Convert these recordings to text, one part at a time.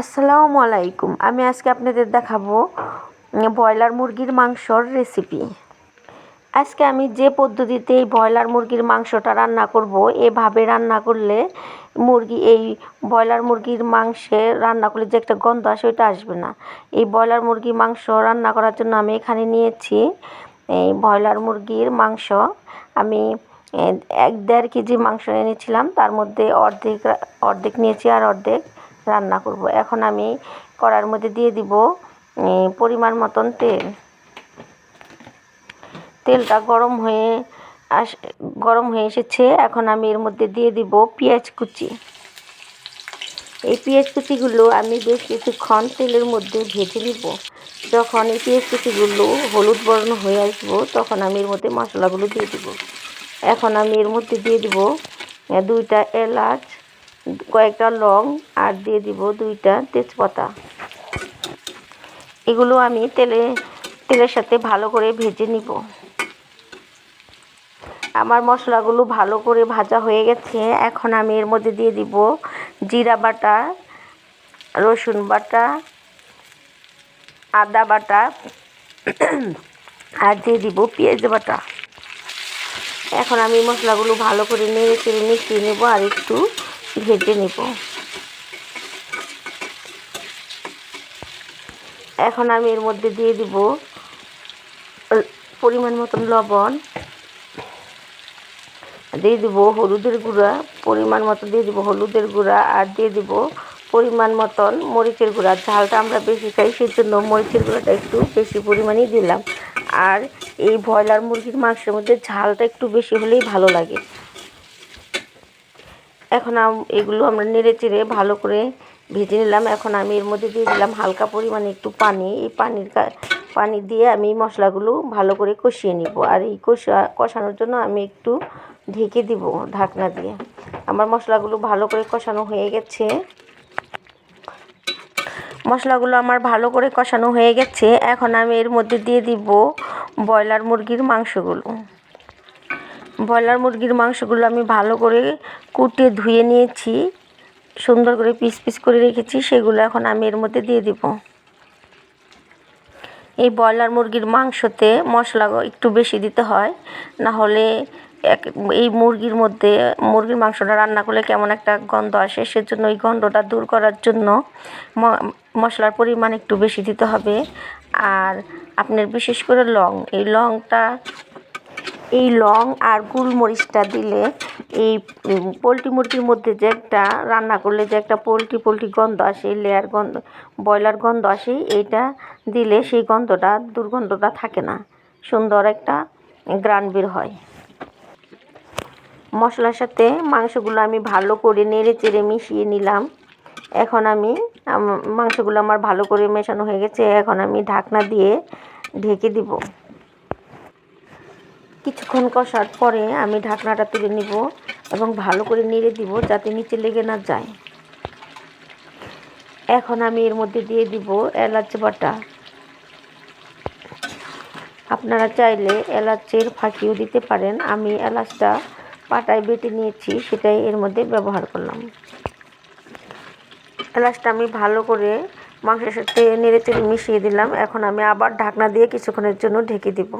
আসসালামু আলাইকুম। আমি আজকে আপনাদের দেখাবো ব্রয়লার মুরগির মাংসর রেসিপি আজকে আমি যে পদ্ধতিতে এই ব্রয়লার মুরগির মাংসটা রান্না করব, এভাবে রান্না করলে মুরগি, এই ব্রয়লার মুরগির মাংসে রান্না করলে যে একটা গন্ধ আসে ওইটা আসবে না। এই ব্রয়লার মুরগির মাংস রান্না করার জন্য আমি এখানে নিয়েছি, এই ব্রয়লার মুরগির মাংস। আমি এক দেড় কেজি মাংস এনেছিলাম, তার মধ্যে অর্ধেক অর্ধেক নিয়েছি আর অর্ধেক। রান্না করব। এখন আমি কড়ার মধ্যে দিয়ে দিব পরিমাণ মতন তেল। তেলটা গরম হয়ে আস, গরম হয়ে এসেছে। এখন আমি এর মধ্যে দিয়ে দিব পেঁয়াজ কুচি। এই পেঁয়াজ কুচিগুলো আমি বেশ কিছুক্ষণ তেলের মধ্যে ভেজে নিব। যখন এই পেঁয়াজ কুচিগুলো হলুদ বর্ণ হয়ে আসব, তখন আমি এর মধ্যে মশলাগুলো দিয়ে দিব। এখন আমি এর মধ্যে দিয়ে দিব দুইটা এলাচ কয়েকটা লং আর দিয়ে দিব দুইটা তেজপাতা। এগুলো আমি তেলে, তেলের সাথে ভালো করে ভেজে নিব। আমার মশলাগুলো ভালো করে ভাজা হয়ে গেছে। এখন আমি এর মধ্যে দিয়ে দিব জিরা বাটা, রসুন বাটা, আদা বাটা, আর দিয়ে দিব পেঁয়াজ বাটা। এখন আমি মশলাগুলো ভালো করে নেড়ে চেড়ে মিশিয়ে নেব আর একটু ভেজে নেব। এখন আমি এর মধ্যে দিয়ে দিব পরিমাণ মতন লবণ। দিয়ে দিব হলুদের গুঁড়া, পরিমাণ মতো দিয়ে দিব হলুদের গুঁড়া আর দিয়ে দিব পরিমাণ মতন মরিচের গুঁড়া। ঝালটা আমরা বেশি খাই সেই জন্য মরিচের গুঁড়াটা একটু বেশি পরিমাণেই দিলাম। আর এই ব্রয়লার মুরগির মাংসের মধ্যে ঝালটা একটু বেশি হলেই ভালো লাগে। এখন এগুলো আমরা নেড়ে চেড়ে ভালো করে ভেজে নিলাম। এখন আমি এর মধ্যে দিয়ে দিলাম হালকা পরিমাণে একটু পানি। এই পানির পানি দিয়ে আমি মশলাগুলো ভালো করে কষিয়ে নিব। আর এই কষা, কষানোর জন্য আমি একটু ঢেকে দিব ঢাকনা দিয়ে। আমার মশলাগুলো ভালো করে কষানো হয়ে গেছে। মশলাগুলো আমার ভালো করে কষানো হয়ে গেছে। এখন আমি এর মধ্যে দিয়ে দিব ব্রয়লার মুরগির মাংসগুলো। ব্রয়লার মুরগির মাংসগুলো আমি ভালো করে কুটে ধুয়ে নিয়েছি, সুন্দর করে পিস পিস করে রেখেছি, সেগুলো এখন আমি এর মধ্যে দিয়ে দিব। এই ব্রয়লার মুরগির মাংসতে মশলা একটু বেশি দিতে হয়, না হলে এক, এই মুরগির মধ্যে, মুরগির মাংসটা রান্না করলে কেমন একটা গন্ধ আসে, সেজন্য ওই গন্ধটা দূর করার জন্য মশলার পরিমাণ একটু বেশি দিতে হবে। আর আপনার বিশেষ করে লং, এই লংটা এই লং আর গোলমরিচটা দিলে এই পোলট্রি মুরগির মধ্যে যে একটা রান্না করলে যে একটা পোলট্রি পোলট্রি গন্ধ আসে লেয়ার গন্ধ ব্রয়লার গন্ধ আসে, এইটা দিলে সেই গন্ধটা, দুর্গন্ধটা থাকে না। সুন্দর একটা গ্রান বের হয়। মশলার সাথে মাংসগুলো আমি ভালো করে নেড়ে চেড়ে মিশিয়ে নিলাম। এখন আমি, মাংসগুলো আমার ভালো করে মেশানো হয়ে গেছে, এখন আমি ঢাকনা দিয়ে ঢেকে দিব। কিছুক্ষণ কষার পরে আমি ঢাকনাটা তুলে নিব এবং ভালো করে নেড়ে দিব যাতে নিচে লেগে না যায়। এখন আমি এর মধ্যে দিয়ে দিব এলাচ বাটা। আপনারা চাইলে এলাচের ফাঁকিও দিতে পারেন। আমি এলাচটা পাটায় বেটে নিয়েছি, সেটাই এর মধ্যে ব্যবহার করলাম। এলাচটা আমি ভালো করে মাংসের সাথে নেড়ে চেড়ে মিশিয়ে দিলাম। এখন আমি আবার ঢাকনা দিয়ে কিছুক্ষণের জন্য ঢেকে দিব।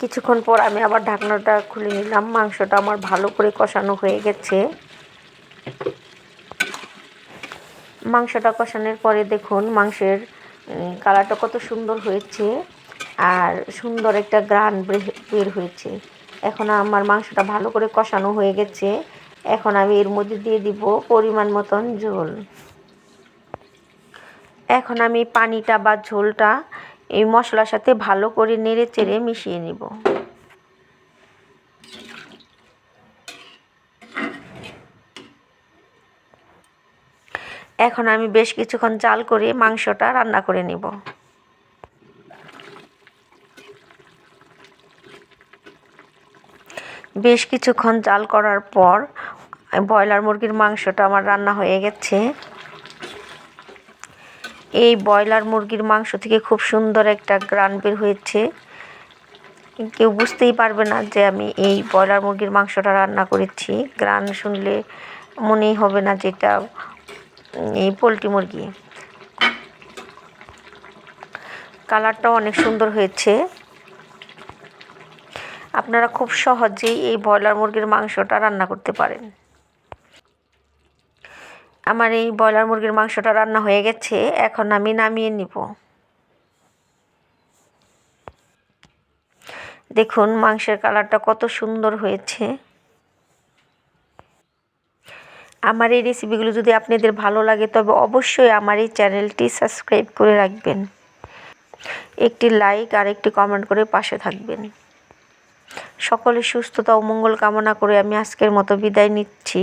কিছুক্ষণ পর আমি আবার ঢাকনাটা খুলে নিলাম। মাংসটা আমার ভালো করে কষানো হয়ে গেছে। মাংসটা কষানোর পরে দেখুন, মাংসের কালারটা কত সুন্দর হয়েছে আর সুন্দর একটা গ্রান বের হয়েছে। এখন আমার মাংসটা ভালো করে কষানো হয়ে গেছে। এখন আমি এর মধ্যে দিয়ে দিব পরিমাণ মতন ঝোল। এখন আমি পানিটা বা ঝোলটা এই মশলার সাথে ভালো করে নেড়ে চেড়ে মিশিয়ে নিব। এখন আমি বেশ কিছুক্ষণ জাল করে মাংসটা রান্না করে নিব। বেশ কিছুক্ষণ জাল করার পর ব্রয়লার মুরগির মাংসটা আমার রান্না হয়ে গেছে। এই ব্রয়লার মুরগির মাংস থেকে খুব সুন্দর একটা গ্রান বের হয়েছে। কেউ বুঝতেই পারবে না যে আমি এই ব্রয়লার মুরগির মাংসটা রান্না করেছি। গ্রান শুনলে মনেই হবে না যে এটা এই পোলট্রি মুরগি। কালারটাও অনেক সুন্দর হয়েছে। আপনারা খুব সহজেই এই ব্রয়লার মুরগির মাংসটা রান্না করতে পারেন। আমার এই ব্রয়লার মুরগির মাংসটা রান্না হয়ে গেছে, এখন আমি নামিয়ে নিব। দেখুন, মাংসের কালারটা কত সুন্দর হয়েছে। আমার এই রেসিপিগুলো যদি আপনাদের ভালো লাগে, তবে অবশ্যই আমার এই চ্যানেলটি সাবস্ক্রাইব করে রাখবেন। একটি লাইক আর একটি কমেন্ট করে পাশে থাকবেন। সকলের সুস্থতা ও মঙ্গল কামনা করে আমি আজকের মতো বিদায় নিচ্ছি।